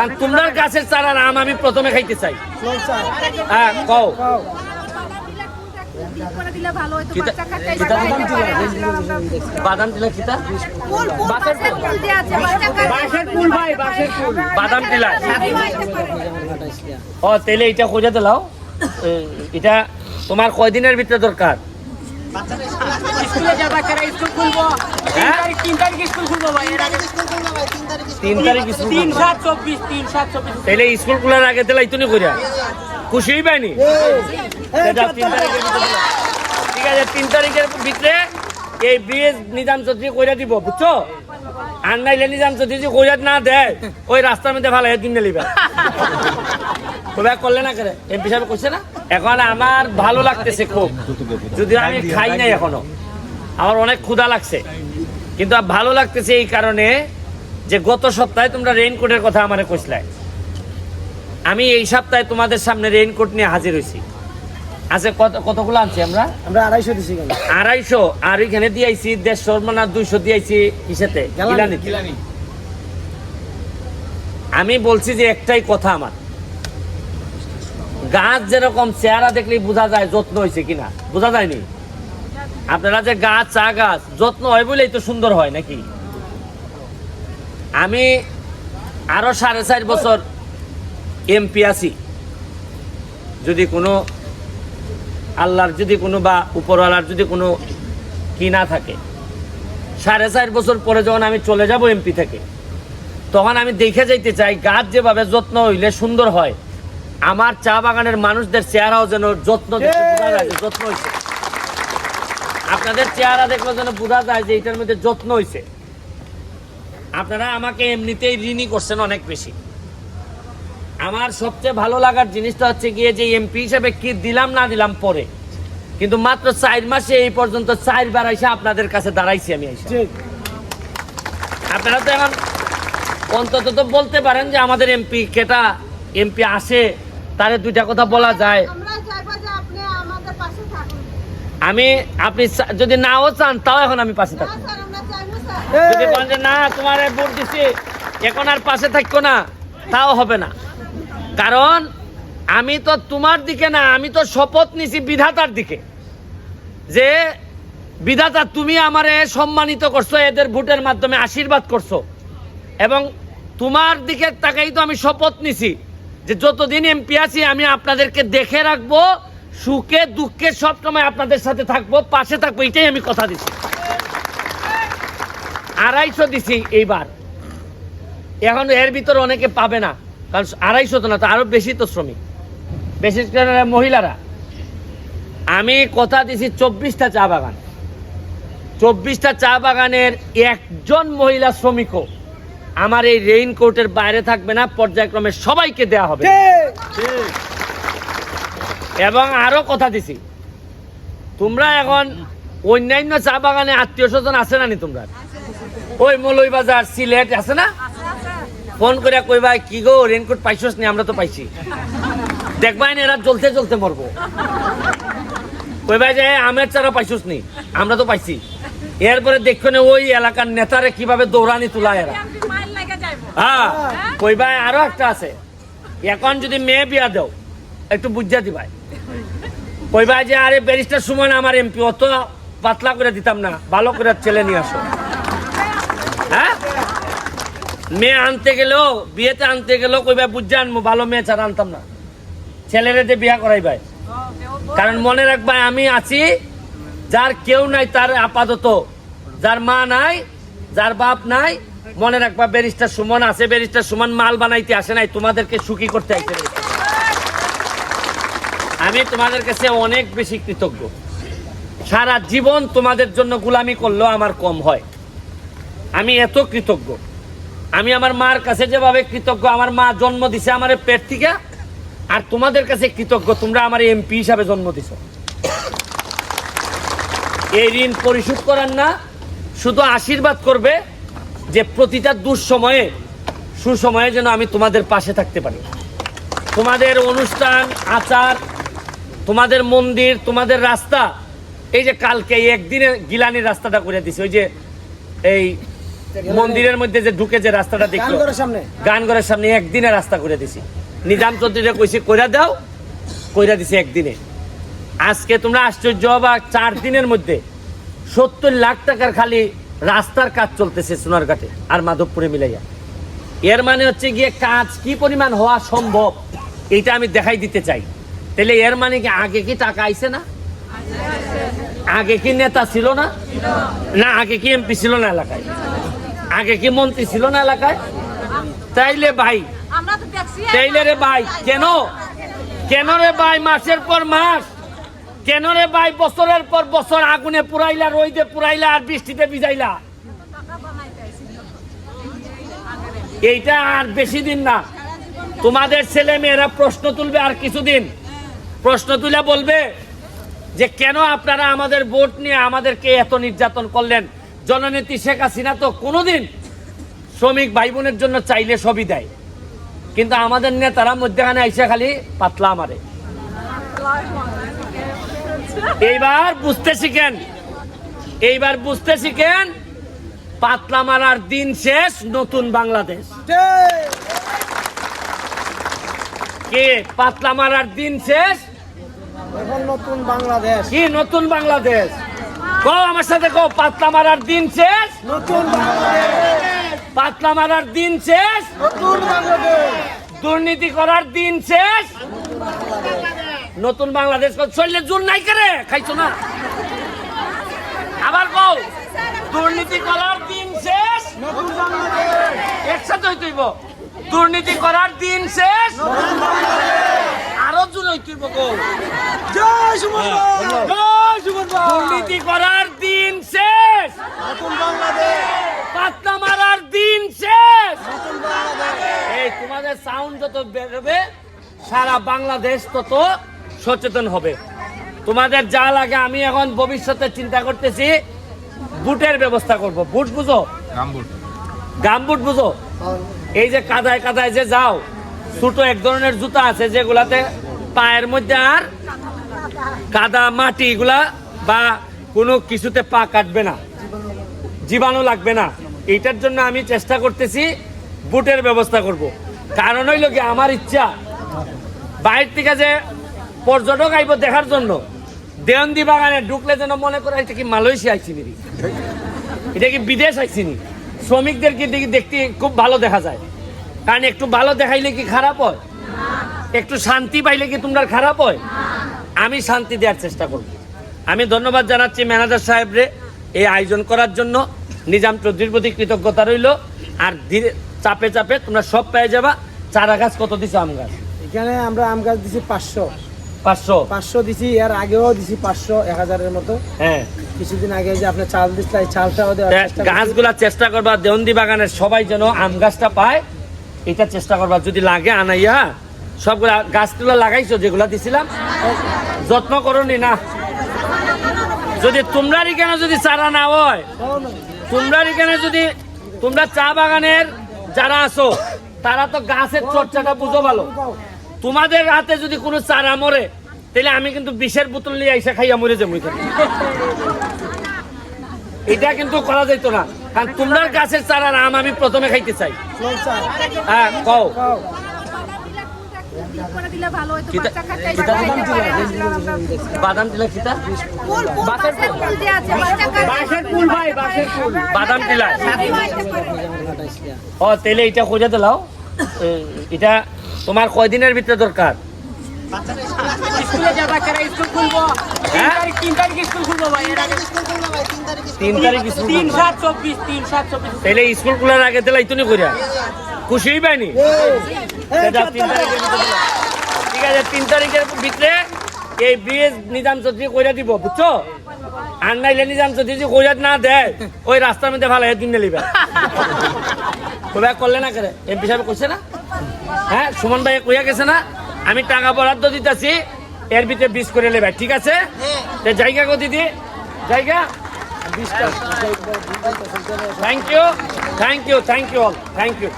কারণ তোমরা গাছের চারার আম আমি প্রথমে খাইতে চাই। হ্যাঁ কও। বাদাম দিলা? বাদাম দিলা তেলে এটা খোঁজা দিলাও এটা তোমার কয়দিনের ভিতরে দরকার? স্কুলে যাবা করে স্কুল খুলবো? হ্যাঁ? তিন তারিখ স্কুল খুলবো ভাই এর আগে। তিন তারিখ স্কুল তিন খুলবা। সাত চব্বিশ তিন সাত চব্বিশ। তাহলে স্কুল খোলার আগে তাহলে ইতুনি খুশি পাইনি তিন তারিখের ঠিক আছে তিন তারিখের ভিতরে এই ব্রিজ নিজাম চৌধুরী কইরা দিব বুঝছ? আর নাইলে নিজাম চৌধুরী যদি কইরা না দেয় ওই রাস্তার মধ্যে ভালো দিন নিলিবা কবে করলে না করে? এমপি সাহেব কইছে না? এখন আমার ভালো লাগতেছে খুব। যদি আমি খাই নাই এখনও। আমার অনেক ক্ষুধা লাগছে। কিন্তু ভালো লাগতেছে এই কারণে যে গত সপ্তাহে তোমরা রেইনকোটের কথা আমারে কইসলাই। আমি এই সপ্তাহে তোমাদের সামনে রেইনকোট নিয়ে হাজির হয়েছি আচ্ছা কত কতগুলো আনছি আমরা? আমরা আড়াইশো দিছি আড়াইশো। আর এখানে দিয়েছি দেড়শো মানে দুইশো দিয়েছি। গিলানিতে। আমি বলছি যে একটাই কথা আমার। গাছ যেরকম চেহারা দেখলেই বোঝা যায় যত্ন হয়েছে কিনা। বোঝা যায়নি? আপনারা যে গাছ চা গাছ যত্ন হয় বলেই তো সুন্দর হয় নাকি? আমি আরও সাড়ে চার বছর এমপি আছি। যদি কোনো আল্লাহর যদি কোনো বা উপরওয়ালার যদি কোনো কি না থাকে। সাড়ে চার বছর পরে যখন আমি চলে যাব এমপি থেকে তখন আমি দেখে যাইতে চাই গাছ যেভাবে যত্ন হইলে সুন্দর হয়। আমার চা বাগানের মানুষদের চেহারাও যেন যত্ন যত্ন হয়েছে আপনাদের চেহারা দেখলে যেন বোঝা যায় যে এটার মধ্যে যত্ন হয়েছে আপনারা আমাকে এমনিতেই ঋণই করছেন অনেক বেশি। আমার সবচেয়ে ভালো লাগার জিনিসটা হচ্ছে গিয়ে যে এমপি হিসেবে কি দিলাম না দিলাম পরে। কিন্তু মাত্র চার মাসে এই পর্যন্ত চারবার এসে আপনাদের কাছে দাঁড়াইছি আমি এসে। ঠিক আপনারা তো এখন অন্তত তো বলতে পারেন যে আমাদের এমপি কেটা এমপি আসে তারে দুইটা কথা বলা যায় আমরা চাইব যে আপনি আমাদের পাশে থাকুন আমি আপনি চা- যদি নাও চান তাও এখন আমি পাশে থাকব। স্যার আমরা চাইব স্যার। যদি বলেন যে না তোমার ভোট দিছি এখন আর পাশে থাকব না তাও হবে না। কারণ আমি তো তোমার দিকে না আমি তো শপথ নিছি বিধাতার দিকে। যে বিধাতা তুমি আমারে সম্মানিত করছ এদের ভোটের মাধ্যমে আশীর্বাদ করছ। এবং তোমার দিকে তাকাই তো আমি শপথ নিছি। যে যতদিন এমপি আছি আমি আপনাদেরকে দেখে রাখব সুখে দুঃখে সবসময় আপনাদের সাথে থাকব পাশে থাকব এটাই আমি কথা দিছি। আড়াইশো দিছি এইবার। এখন এর ভিতরে অনেকে পাবে না কারণ আড়াইশো তো না তো আরও বেশি তো শ্রমিক। বিশেষ করে মহিলারা। আমি কথা দিছি চব্বিশটা চা বাগান। চব্বিশটা চা বাগানের একজন মহিলা শ্রমিকও আমার এই রেইনকোটের বাইরে থাকবে না পর্যায়ক্রমে সবাইকে দেয়া হবে। ঠিক। এবং আরও কথা দিছি। তোমরা এখন অন্যান্য চা বাগানে আত্মীয় স্বজন আছে না নি তোমরা? ওই মলই বাজার সিলেট আছে না? ফোন করে কইবা কি গো রেনকোট পাইছস নি? আমরা তো পাইছি। দেখবাই না এরা জ্বলতে জ্বলতে মরবো। কইবা যে আমের চারা পাইছস নি? আমরা তো পাইছি। এরপরে দেখো না, ওই এলাকার নেতারে কীভাবে দৌড়ানি তোলা এরা। হ্যাঁ কইবা আরও একটা আছে। এখন যদি মেয়ে বিয়া দাও, একটু বুঝা দিবাই। কইবা যে, আরে ব্যারিস্টার সুমন আমার এমপি অত পাতলা করে দিতাম না, ভালো করে ছেলে নিয়ে আসো। হ্যাঁ? মেয়ে আনতে গেলেও, বিয়েতে আনতে গেলেও কইবা বুঝে আনব, ভালো মেয়ে ছাড়া আনতাম না। ছেলেরে দিয়ে বিয়া করাই ভাই। কারণ মনে রাখবা আমি আছি, যার কেউ নাই তার আপাতত। যার মা নাই, যার বাপ নাই, মনে রাখবা ব্যারিস্টার সুমন আছে, ব্যারিস্টার সুমন মাল বানাইতে আসে নাই, তোমাদেরকে সুখী করতে আইছে। আমি তোমাদের কাছে অনেক বেশি কৃতজ্ঞ। সারা জীবন তোমাদের জন্য গুলামি করলেও আমার কম হয়। আমি এত কৃতজ্ঞ। আমি আমার মার কাছে যেভাবে কৃতজ্ঞ, আমার মা জন্ম দিছে আমার পেট থেকে, আর তোমাদের কাছে কৃতজ্ঞ, তোমরা আমার এমপি হিসাবে জন্ম দিছো। এই ঋণ পরিশোধ করার না, শুধু আশীর্বাদ করবে যে প্রতিটা দুঃসময়ে, সুসময়ে যেন আমি তোমাদের পাশে থাকতে পারি। তোমাদের অনুষ্ঠান, আচার তোমাদের মন্দির তোমাদের রাস্তা এই যে কালকে একদিনে গিলানির রাস্তাটা করে দিছে ওই যে এই মন্দিরের মধ্যে যে ঢুকে যে রাস্তাটা দেখি গান করার সামনে একদিনে রাস্তা করে দিছি। নিজাম চৌধুরীরা কইছি কইরা দাও কইরা দিছি একদিনে। আজকে তোমরা আশ্চর্য বা চার দিনের মধ্যে সত্তর লাখ টাকার খালি রাস্তার কাজ চলতেছে সোনারঘাটে আর মাধবপুরে মিলাইয়া। এর মানে হচ্ছে গিয়ে কাজ কি পরিমাণ হওয়া সম্ভব এইটা আমি দেখাই দিতে চাই। তাহলে এর মানে কি আগে কি টাকা আইছে না? আগে কি নেতা ছিল না? না, আগে কি এমপি ছিল না এলাকায়? আগে কি মন্ত্রী ছিল না এলাকায়? তাইলে ভাই, তাইলে রে ভাই, কেন? কেন রে ভাই মাসের পর মাস? কেন রে ভাই বছরের পর বছর আগুনে পুরাইলা রইদে পুরাইলা আর বৃষ্টিতে ভিজাইলা? এইটা আর বেশি দিন না। তোমাদের ছেলে মেয়েরা প্রশ্ন তুলবে আর কিছুদিন। প্রশ্ন তুলে বলবে যে কেন আপনারা আমাদের ভোট নিয়ে আমাদেরকে এত নির্যাতন করলেন? জননেত্রী শেখ হাসিনা তো কোনোদিন শ্রমিক ভাই বোনের জন্য চাইলে সবই দেয়। কিন্তু আমাদের নেতারা মধ্যখানে আইসা খালি পাতলা মারে। এইবার বুঝতে শিখেন এইবার বুঝতে শিখেন পাতলা মারার দিন শেষ নতুন বাংলাদেশ। কে পাতলা মারার দিন শেষ এখন নতুন বাংলাদেশ। কি নতুন বাংলাদেশ? কো আমার সাথে কো পাতলা মারার দিন শেষ? নতুন বাংলাদেশ। পাতলা মারার দিন শেষ? নতুন বাংলাদেশ। দুর্নীতি করার দিন শেষ? নতুন বাংলাদেশ শরীরে জোর নাই করে? খাইছো না? আবার কও দুর্নীতি করার দিন শেষ? নতুন বাংলাদেশ। একসাথে হইতেইব দুর্নীতি করার দিন শেষ আরও জোর হইতেইব কও জয় সুমন দুর্নীতি করার দিন শেষ। বাংলাদেশ। পাতলা মারার দিন শেষ। এই তোমাদের সাউন্ড যত বেরোবে সারা বাংলাদেশ তত সচেতন হবে। তোমাদের যা লাগে আমি এখন ভবিষ্যতে চিন্তা করতেছি বুটের ব্যবস্থা করব। বুট বুঝো? গাম বুট। বুঝো? এই যে কাদায় কাদায় যে যাও ছোট এক ধরনের জুতা আছে যেগুলাতে পায়ের মধ্যে আর কাদা, মাটি এগুলা বা কোনো কিছুতে পা কাটবে না। জীবাণু লাগবে না। এইটার জন্য আমি চেষ্টা করতেছি, বুটের ব্যবস্থা করব। কারণ হইল কি, আমার ইচ্ছা, বাইরে থেকে যে পর্যটক আইব দেখার জন্য, দেওয়ন্দি বাগানে ঢুকলে যেন মনে করে, এটা কি মালয়েশিয়া আইছি নি এটা কি বিদেশ আইছি নি শ্রমিকদেরকে দেখি, দেখতে খুব ভালো দেখা যায়। কারণ একটু ভালো দেখাইলে কি খারাপ হয়? একটু শান্তি পাইলে কি তোমরা খারাপ হয়? আমি শান্তি দেওয়ার চেষ্টা করব। আমি ধন্যবাদ জানাচ্ছি ম্যানেজার সাহেবরে এই আয়োজন করার জন্য। নিজাম চৌধুরীর প্রতি কৃতজ্ঞতা রইল। আর ধীরে চাপে চাপে তোমরা সব পেয়ে যাবা। চারা গাছ কত দিছো আম গাছ? এখানে আমরা আম গাছ দিছি পাঁচশো। পাঁচশো? পাঁচশো দিছি এর আগেও দিছি পাঁচশো এক হাজারের মতো। হ্যাঁ। কিছুদিন আগে যে আপনি চাল দিচ্ছেন চালটাও গাছগুলা চেষ্টা করবা দেওয়ন্দি বাগানের সবাই যেন আম গাছটা পায় এটা চেষ্টা করবা। যদি লাগে আনাইয়া সবগুলা গাছগুলো লাগাইছো, যেগুলা দিছিলাম। যত্ন করনি না যদি তোমরা এখানে যদি চারা না হয় তোমরা এখানে যদি তোমরা চা বাগানের যারা আছো, তারা তো গাছের চর্চাটা বুঝো ভালো। তোমাদের হাতে যদি কোনো চারা মরে, তাহলে আমি কিন্তু বিষের বোতল নিয়ে আইসা খাইয়া মরে যাব এটা কিন্তু করা যেত না। কারণ তোমরা গাছের চারার আম আমি প্রথমে খাইতে চাই। হ্যাঁ কও। বাদাম দিলা? কিতা বাঁশের ফুল। ভাই বাঁশের ফুল। বাদাম দিলা? ও তেলে এটা খোঁজা দিলাও এ, এটা তোমার কয়দিনের ভিতরে দরকার? স্কুলে যাবা করে স্কুল খুলবো? তিন? তারিখ তিন তারিখ স্কুল খুলবো ভাই এর আগে। তিন তারিখ স্কুল তিন বন্ধ। সাত চব্বিশ তিন তাহলে স্কুল খোলার আগে দিলা ইতুনি করিয়া খুশি পাইনি ঠিক আছে তিন তারিখের ভিতরে এই ব্রিজ নিজাম চৌধুরী কইরা দিব বুঝছ? আর নাইলে নিজাম চৌধুরী যদি কইরা না দেয় ওই রাস্তার মধ্যে ভালো দিন নিলিবে। কইবা করলে না করে এমপি সাহেব কইছে না? হ্যাঁ সুমন ভাই কইয়া গেছে না? আমি টাকা বরাদ্দ দিতেছি এর ভিতরে বিশ করে নেবে ঠিক আছে? তে জায়গা গো দিদি? জায়গা? Thank you thank you thank you all thank you